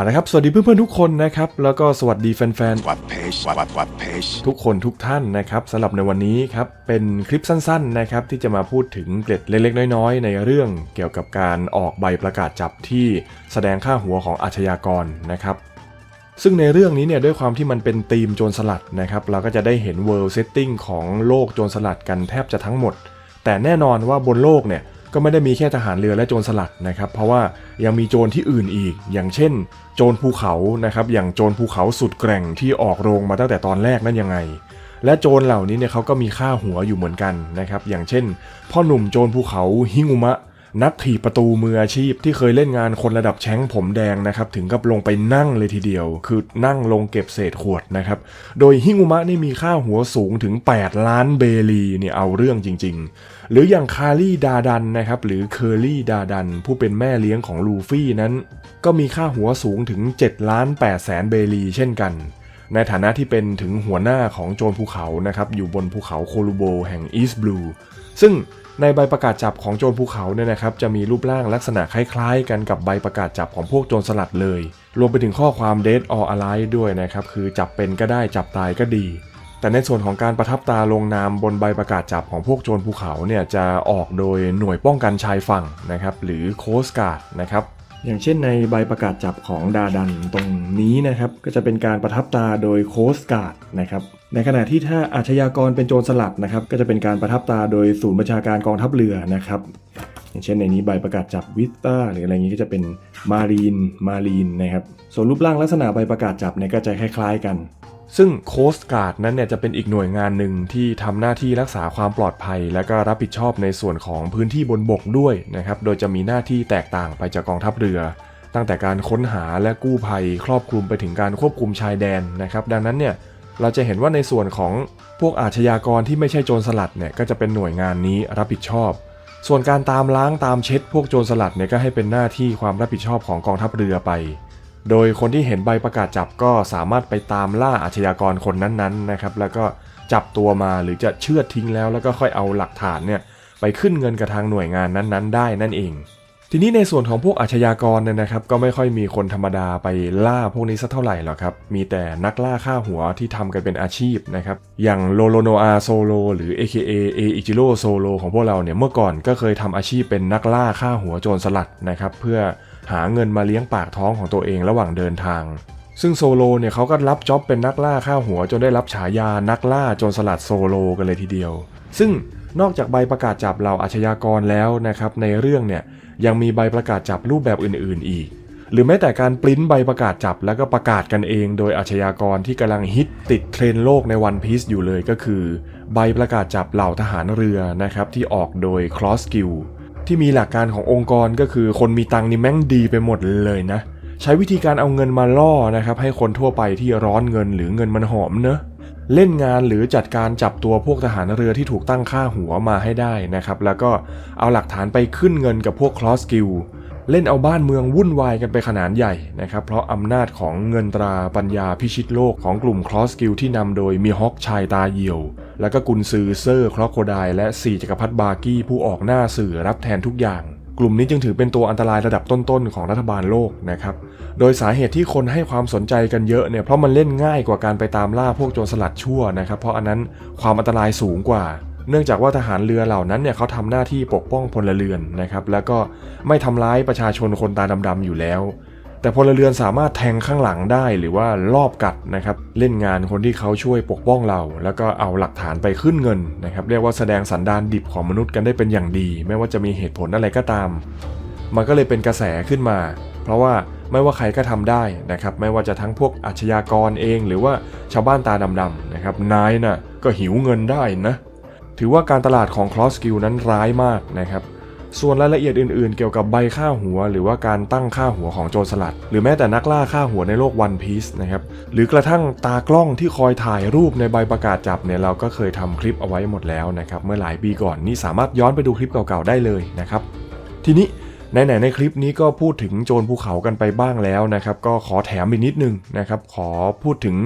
เอาละครับ สวัสดีเพื่อนๆทุกคนนะครับ แล้วก็สวัสดีแฟนๆทุกคนทุกท่านนะครับสำหรับในวันนี้ครับ เป็นคลิปสั้นๆนะครับที่จะมาพูดถึงเกร็ดเล็กๆ น้อยๆ ในเรื่องเกี่ยวกับการออกใบประกาศจับที่แสดงค่าหัวของอาชญากรนะครับ ซึ่งในเรื่องนี้เนี่ยด้วยความที่มันเป็นธีมโจรสลัดนะครับเราก็จะได้เห็น world setting ของโลกโจรสลัดกันแทบจะทั้งหมด แต่แน่นอนว่าบนโลกเนี่ย ก็ไม่ได้มีแค่ทหารเรือและโจรสลัดนะครับ เพราะว่ายังมีโจรที่อื่นอีก อย่างเช่น โจรภูเขานะครับ อย่างโจรภูเขาสุดแกร่งที่ออกโรงมาตั้งแต่ตอนแรกนั่นยังไง และโจรเหล่านี้เนี่ยเขาก็มีค่าหัวอยู่เหมือนกันนะครับ อย่างเช่น พ่อหนุ่มโจรภูเขาฮิงุมะ นักถีประตูมืออาชีพที่เคยเล่นงานคนระดับแชงผมแดงนะครับ ถึงกับลงไปนั่งเลยทีเดียว คือนั่งลงเก็บเศษขวดนะครับ โดยฮิงุมะนี่มีค่าหัวสูงถึง 8 ล้านเบลีเนี่ยเอาเรื่องจริง ๆ หรืออย่างคารี่ดาดันนะครับหรือเคอรี่ดาดัน ผู้เป็นแม่เลี้ยงของลูฟี่นั้น ก็มีค่าหัวสูงถึง7ล้าน8แสนเบลีเช่นกัน ในฐานะที่เป็นถึงหัวหน้าของโจรภูเขานะครับอยู่บนภูเขาโคลูโบแห่งอีสต์บลูซึ่งในใบประกาศจับของโจรภูเขาเนี่ยนะครับจะมีรูปร่างลักษณะคล้ายๆ กันกับใบประกาศจับของพวกโจรสลัดเลย รวมไปถึงข้อความ dead or alive ด้วยนะครับคือจับเป็นก็ได้จับตายก็ดี แต่ในส่วนของการประทับตาลงนามบนใบประกาศจับของพวกโจรภูเขาเนี่ยจะออกโดยหน่วยป้องกันชายฝั่งนะครับหรือโคสการ์ดนะครับอย่างเช่นในใบประกาศจับของดาดันตรงนี้นะครับก็จะเป็นการประทับตาโดยโคสการ์ดนะครับในขณะที่ถ้าอาชญากรเป็นโจรสลัดนะครับก็จะเป็นการประทับตาโดยศูนย์บัญชาการกองทัพเรือนะครับอย่างเช่นในนี้ใบประกาศจับวิสตาหรืออะไรอย่างนี้ก็จะเป็นมารีนมารีนนะครับส่วนรูปร่างลักษณะใบประกาศจับเนี่ยก็จะคล้ายๆกัน ซึ่งโคสการ์ดนั้นเนี่ยจะเป็นอีกหน่วยงานหนึ่งที่ทำหน้าที่รักษาความปลอดภัย และก็รับผิดชอบในส่วนของพื้นที่บนบกด้วยนะครับ โดยจะมีหน้าที่แตกต่างไปจากกองทัพเรือ ตั้งแต่การค้นหาและกู้ภัย ครอบคลุมไปถึงการควบคุมชายแดนนะครับ ดังนั้นเนี่ยเราจะเห็นว่าในส่วนของพวกอาชญากรที่ไม่ใช่โจรสลัดเนี่ยก็จะเป็นหน่วยงานนี้รับผิดชอบ ส่วนการตามล้างตามเช็ด พวกโจรสลัดเนี่ยก็ให้เป็นหน้าที่ความรับผิดชอบของกองทัพเรือไป โดยคนที่เห็นใบประกาศจับก็สามารถไปตามล่าอาชญากรคนนั้นๆนะครับ แล้วก็จับตัวมาหรือจะเชื่อทิ้งแล้ว แล้วก็ค่อยเอาหลักฐานเนี่ยไปขึ้นเงินกับทางหน่วยงานนั้นๆ ได้นั่นเอง ทีนี้ในส่วนของพวกอาชญากรเนี่ยนะครับก็ไม่ค่อยมีคนธรรมดาไปล่าพวกนี้สักเท่าไหร่หรอกครับ มีแต่นักล่าฆ่าหัวที่ทำกันเป็นอาชีพนะครับ อย่างโลโลโนอาโซโลหรือ AKA เออิจิโร่โซโลของพวกเราเนี่ยเมื่อก่อนก็เคยทำอาชีพเป็นนักล่าฆ่าหัวโจรสลัดนะครับเพื่อหาเงินมาเลี้ยงปากท้องของตัวเองระหว่างเดินทาง ซึ่งโซโลเนี่ยเขาก็รับจ็อบเป็นนักล่าฆ่าหัวจนได้รับฉายานักล่าโจรสลัดโซโลกันเลยทีเดียว ซึ่ง นอกจากใบประกาศจับเหล่าอาชญากรแล้วนะครับในเรื่องเนี่ยยังมีใบประกาศจับรูปแบบอื่น ๆ อีก หรือแม้แต่การปริ้นใบประกาศจับแล้วก็ประกาศกันเองโดยอาชญากรที่กำลังฮิตติดเทรนโลกในวันพี e อยู่เลยก็คือ ใบประกาศจับเหล่าทหารเรือนะครับที่ออกโดย Cross Guild ที่มีหลักการขององค์กรก็คือคนมีตังนี่แม่งดีไปหมดเลยนะ ใช้วิธีการเอาเงินมาล่อนะครับให้คนทั่วไปที่ร้อนเงินหรือเงินมันหอมเนอะ เล่นงานหรือจัดการจับตัวพวกทหารเรือที่ถูกตั้งค่าหัวมาให้ได้นะครับ แล้วก็เอาหลักฐานไปขึ้นเงินกับพวก Cross Guild เล่นเอาบ้านเมืองวุ่นวายกันไปขนาดใหญ่นะครับ เพราะอำนาจของเงินตราปัญญาพิชิตโลกของกลุ่ม Cross Guild ที่นำโดยมีฮอกชายตาเหี่ยว แล้วก็กุนซือเซอร์ครอโคไดและสี่จักรพรรดิบาร์กี้ผู้ออกหน้าสื่อรับแทนทุกอย่าง กลุ่มนี้จึงถือเป็นตัวอันตรายระดับต้นๆของรัฐบาลโลกนะครับ โดยสาเหตุที่คนให้ความสนใจกันเยอะเนี่ยเพราะมันเล่นง่ายกว่าการไปตามล่าพวกโจรสลัดชั่วนะครับ เพราะอันนั้นความอันตรายสูงกว่า เนื่องจากว่าทหารเรือเหล่านั้นเนี่ยเขาทำหน้าที่ปกป้องพลเรือนนะครับ แล้วก็ไม่ทำร้ายประชาชนคนตาดำๆอยู่แล้ว แต่พลเรือนสามารถแทงข้างหลังได้หรือว่าลอบกัดนะครับเล่นงานคนที่เขาช่วยปกป้องเรา แล้วก็เอาหลักฐานไปขึ้นเงินนะครับเรียกว่าแสดงสันดานดิบของมนุษย์กันได้เป็นอย่างดี ไม่ว่าจะมีเหตุผลอะไรก็ตาม มันก็เลยเป็นกระแสขึ้นมา เพราะว่าไม่ว่าใครก็ทำได้นะครับไม่ว่าจะทั้งพวกอาชญากรเอง หรือว่าชาวบ้านตาดำๆนะครับนายน่ะก็หิวเงินได้นะ ถือว่าการตลาดของ Cross Skill นั้นร้ายมากนะครับ ส่วนรายละเอียดอื่นๆ เกี่ยวกับใบค่าหัว หรือว่าการตั้งค่าหัวของโจรสลัด หรือแม้แต่นักล่าค่าหัวในโลก One Piece นะครับหรือกระทั่งตากล้องที่คอยถ่ายรูปในใบประกาศจับเนี่ยเราก็เคยทำคลิปเอาไว้หมดแล้วนะครับเมื่อหลายปีก่อนนี่สามารถย้อนไปดูคลิปเก่าๆได้เลยนะครับทีนี้ไหนๆในคลิปนี้ก็พูดถึงโจรภูเขากันไปบ้างแล้วนะครับ ก็ขอแถมอีกนิดนึงนะครับ ขอพูดถึง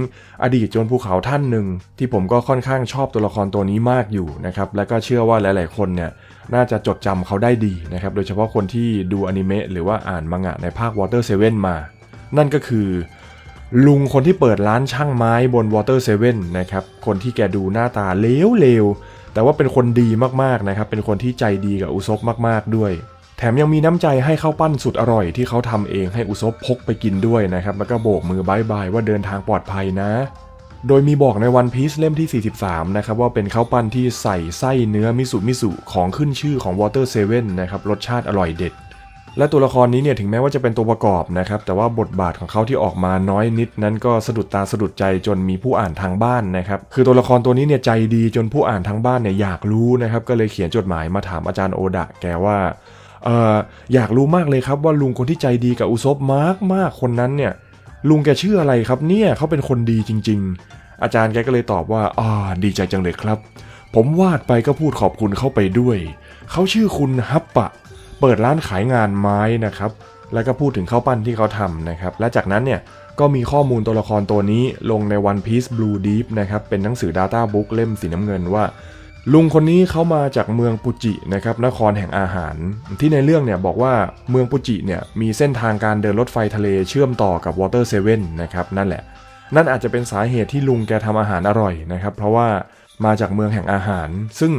อดีตโจรภูเขาท่านหนึ่งที่ผมก็ค่อนข้างชอบตัวละครตัวนี้มากอยู่นะครับ และก็เชื่อว่าหลาย ๆ คนเนี่ย น่าจะจดจำเขาได้ดีนะครับ โดยเฉพาะคนที่ดูอนิเมะหรือว่าอ่านมังงะในภาค Water 7มา นั่นก็คือ ลุงคนที่เปิดร้านช่างไม้บน Water 7นะครับ คนที่แกดูหน้าตาเลวๆ แต่ว่าเป็นคนดีมากๆนะครับ เป็นคนที่ใจดีกับอุซบมากๆด้วย แถมยังมีน้ำใจให้ข้าวปั้นสุดอร่อยที่เขาทำเองให้อุซบพกไปกินด้วยนะครับ แล้วก็โบกมือบายบายว่าเดินทางปลอดภัยนะ โดยมีบอกในวันพีซเล่มที่ 43 นะครับว่าเป็นข้าวปั้นที่ใส่ไส้เนื้อมิสุมิสุของขึ้นชื่อของ Water 7นนะครับรสชาติอร่อยเด็ด และตัวละครนี้เนี่ยถึงแม้ว่าจะเป็นตัวประกอบนะครับแต่ว่าบทบาทของเขาที่ออกมาน้อยนิด นั้นก็สะดุดตาสะดุดใจจนมีผู้อ่านทางบ้านนะครับคือตัวละครตัวนี้เนี่ยใจดีจนผู้อ่านทางบ้านเนี่ยอยากรู้นะครับก็เลยเขียนจดหมายมาถามอาจารย์โอดะแกว่าเอออยากรู้มากเลยครับว่าลุงคนที่ใจดีกับอุซบมากมากคนนั้นเนี่ยลุงแกชื่ออะไรครับเนี่ยเขาเป็นคนดีจริง ๆ อาจารย์แกก็เลยตอบว่าอ่าดีใจจังเลยครับ ผมวาดไปก็พูดขอบคุณเข้าไปด้วย เขาชื่อคุณฮับปะ เปิดร้านขายงานไม้นะครับ แล้วก็พูดถึงข้าวปั้นที่เขาทำนะครับ และจากนั้นเนี่ยก็มีข้อมูลตัวละครตัวนี้ลงใน One Piece Blue Deep นะครับ เป็นหนังสือ Data Book เล่มสีน้ำเงินว่า ลุงคนนี้เขามาจากเมืองปุจินะครับนครแห่งอาหาร ที่ในเรื่องเนี่ยบอกว่าเมืองปุจิเนี่ยมีเส้นทางการเดินรถไฟทะเลเชื่อมต่อกับ Water 7นะครับนั่นแหละ นั่นอาจจะเป็นสาเหตุที่ลุงแกทำอาหารอร่อยนะครับ เพราะว่ามาจากเมืองแห่งอาหาร ซึ่ง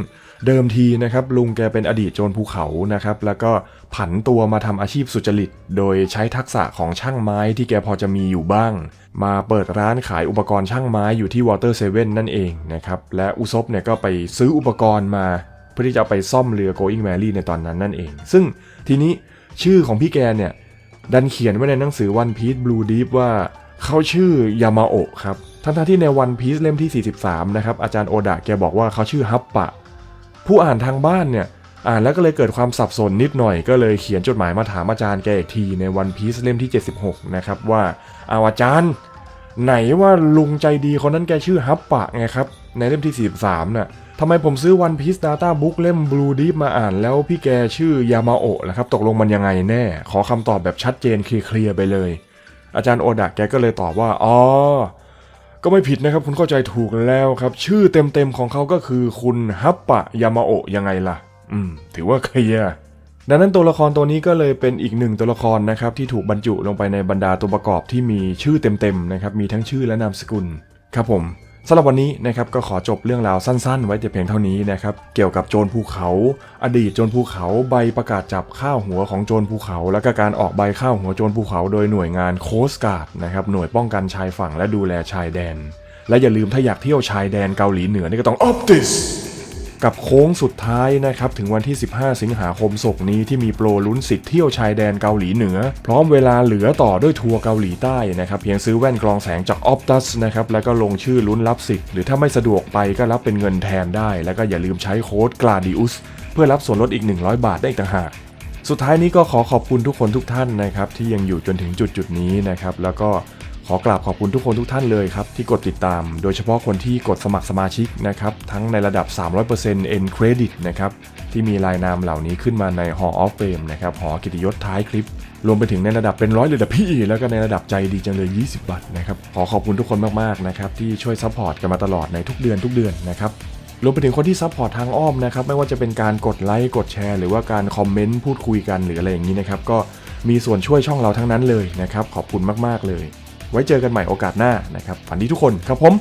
เดิมทีนะครับลุงแกเป็นอดีตโจรภูเขานะครับแล้วก็ผันตัวมาทำอาชีพสุจริต โดยใช้ทักษะของช่างไม้ที่แกพอจะมีอยู่บ้าง มาเปิดร้านขายอุปกรณ์ช่างไม้อยู่ที่ Water 7นั่นเองนะครับและอุซบเนี่ยก็ไปซื้ออุปกรณ์มา เพื่อที่จะไปซ่อมเรือ Going Merry ในตอนนั้นนั่นเอง ซึ่งทีนี้ชื่อของพี่แกเนี่ยดันเขียนไว้ในหนังสือ One Piece Blue Deep ว่า เขาชื่อยามาโอะครับทั้งที่ใน One Piece เล่มที่ 43 นะครับ อาจารย์โอดะแกบอกว่าเขาชื่อฮับปะ ผู้อ่านทางบ้านเนี่ย อ่านแล้วก็เลยเกิดความสับสนนิดหน่อยก็เลยเขียนจดหมายมาถามอาจารย์แกอีกทีใน One Piece เล่มที่ 76 นะครับ ว่าเอาอาจารย์ ไหนว่าลุงใจดีคนนั้นแกชื่อฮับปะไงครับ ในเล่มที่ 43 น่ะทำไมผมซื้อ One Piece Data Book เล่ม Blue Deep มาอ่านแล้วพี่แกชื่อยามาโอะนะครับตกลงมันยังไงแน่ ขอคำตอบแบบชัดเจนเคลียร์ไปเลย อาจารย์โอดะแกก็เลยตอบว่า อ๋อ ก็ไม่ผิดนะครับ คุณเข้าใจถูกแล้วครับ ชื่อเต็มๆของเขาก็คือคุณฮับปะยามาโอะยังไงล่ะ อืม ถือว่าเคลียร์ดังนั้นตัวละครตัวนี้ก็เลยเป็นอีกหนึ่งตัวละครนะครับที่ถูกบรรจุลงไปในบรรดาตัวประกอบที่มีชื่อเต็มๆนะครับมีทั้งชื่อและนามสกุลครับผม สำหรับวันนี้นะครับก็ขอจบเรื่องราวสั้นๆ ไว้แต่เพียงเท่านี้นะครับเกี่ยวกับโจรภูเขา อดีตโจรภูเขาใบประกาศจับข้าวหัวของโจรภูเขา และก็การออกใบข้าวหัวโจรภูเขาโดยหน่วยงานโคสการ์ดนะครับหน่วยป้องกันชายฝั่งและดูแลชายแดน และอย่าลืมถ้าอยากเที่ยวชายแดนเกาหลีเหนือนี่ก็ต้อง Optis กับโค้งสุดท้ายนะครับถึงวันที่ 15 สิงหาคมศกนี้ที่มีโปรลุ้นสิทธิ์เที่ยวชายแดนเกาหลีเหนือ พร้อมเวลาเหลือต่อด้วยทัวร์เกาหลีใต้นะครับเพียงซื้อแว่นกรองแสงจาก Optus นะครับแล้วก็ลงชื่อลุ้นรับสิทธิ์หรือถ้าไม่สะดวกไปก็รับเป็นเงินแทนได้ แล้วก็อย่าลืมใช้โค้ด Gladius เพื่อรับส่วนลดอีก 100 บาทได้อีกต่างหากสุดท้ายนี้ก็ขอขอบคุณทุกคนทุกท่านนะครับที่ยังอยู่จนถึงจุดจุดนี้นะครับแล้วก็ ขอกราบขอบคุณทุกคนทุกท่านเลยครับ ที่กดติดตาม โดยเฉพาะคนที่กดสมัครสมาชิกนะครับ ทั้งในระดับ 300% N Credit นะครับ ที่มีรายนามเหล่านี้ขึ้นมาใน Hall of Fame นะครับ หอกิตยศท้ายคลิป รวมไปถึงในระดับเป็นร้อยเลยนะพี่ แล้วก็ในระดับใจดีจังเลย 20 บาทนะครับ ขอขอบคุณทุกคนมากๆนะครับที่ช่วยซัพพอร์ตกันมาตลอดในทุกเดือนทุกเดือนนะครับรวมไปถึงคนที่ซัพพอร์ตทางอ้อมนะครับไม่ว่าจะเป็นการกดไลค์กดแชร์ หรือว่าการคอมเมนต์พูดคุยกันหรืออะไรอย่างนี้นะครับก็มีส่วนช่วยช่องเราทั้งนั้นเลยนะครับขอบคุณมากๆเลย ไว้เจอกันใหม่โอกาสหน้านะครับฝันดีทุกคนครับผม